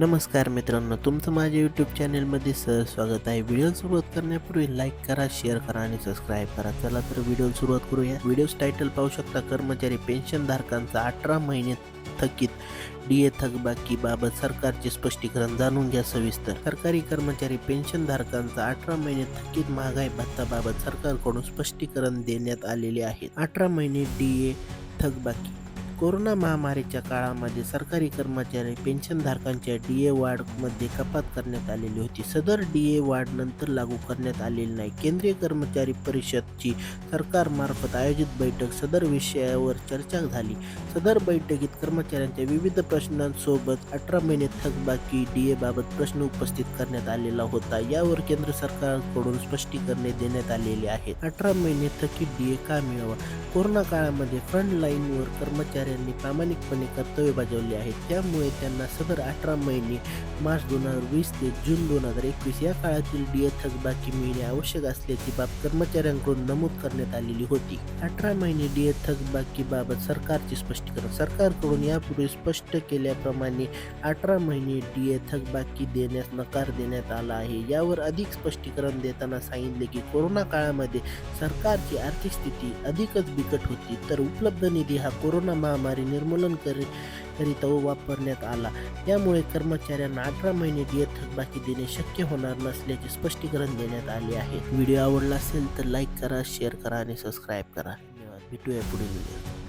नमस्कार मित्रांनो तुमचं माझ्या यूट्यूब चॅनलमध्ये सहज स्वागत आहे. व्हिडिओ सुरुवात करण्यापूर्वी लाईक करा शेअर करा आणि सबस्क्राईब करा. चला तर व्हिडिओ सुरुवात करूया. व्हिडिओ टायटल पाहू शकता कर्मचारी पेन्शन धारकांचा अठरा महिने थकीत डी ए थकबाकीबाबत सरकारचे स्पष्टीकरण जाणून घ्या सविस्तर. सरकारी कर्मचारी पेन्शन धारकांचा अठरा महिने थकीत महागाई भत्ताबाबत सरकारकडून स्पष्टीकरण देण्यात आलेले आहे. अठरा महिने डी ए थकबाकी कोरोना महामारीच्या काळामध्ये सरकारी कर्मचारी पेन्शनधारकांच्या डी ए वाढमध्ये कपात करण्यात आलेली होती. सदर डी ए वाढ नंतर लागू करण्यात आलेली नाही. केंद्रीय कर्मचारी परिषदची सरकारमार्फत आयोजित बैठक सदर विषयावर चर्चा झाली. सदर बैठकीत कर्मचाऱ्यांच्या विविध प्रश्नांसोबत अठरा महिने थकबाकी डी ए बाबत प्रश्न उपस्थित करण्यात आलेला होता. यावर केंद्र सरकारकडून स्पष्टीकरणे देण्यात आलेली आहेत. अठरा महिने थकीत डी ए का मिळावा? कोरोना काळामध्ये फ्रंटलाईनवर कर्मचारी कर्मचाऱ्यांनी प्रामाणिकपणे कर्तव्य बजावले आहे. त्यामुळे त्यांना सदर अठरा महिने मार्च दोन हजार वीस ते जून दोन हजार एकवीस या काळातील डी ए थकबाकी मिळणे आवश्यक असल्याची बाब कर्मचाऱ्यांकडून नमूद करण्यात आलेली होती. अठरा महिने डी ए थकबाकी बाबत सरकारचे स्पष्टीकरण. सरकारकडून यापूर्वी स्पष्ट केल्याप्रमाणे अठरा महिने डी ए थकबाकी देण्यास नकार देण्यात आला आहे. यावर अधिक स्पष्टीकरण देताना सांगितले की कोरोना काळामध्ये सरकारची आर्थिक स्थिती अधिकच बिकट होती. तर उपलब्ध निधी हा कोरोना महामारी निर्मूलन करी करिता वापरण्यात आला. त्यामुळे कर्मचाऱ्यांना अठरा महिने डी थकबाकी देणे शक्य होणार नसल्याचे स्पष्टीकरण देण्यात आले आहे. व्हिडिओ आवडला असेल तर लाईक करा शेअर करा आणि सबस्क्राईब करा. धन्यवाद. भेटूया पुढील व्हिडिओ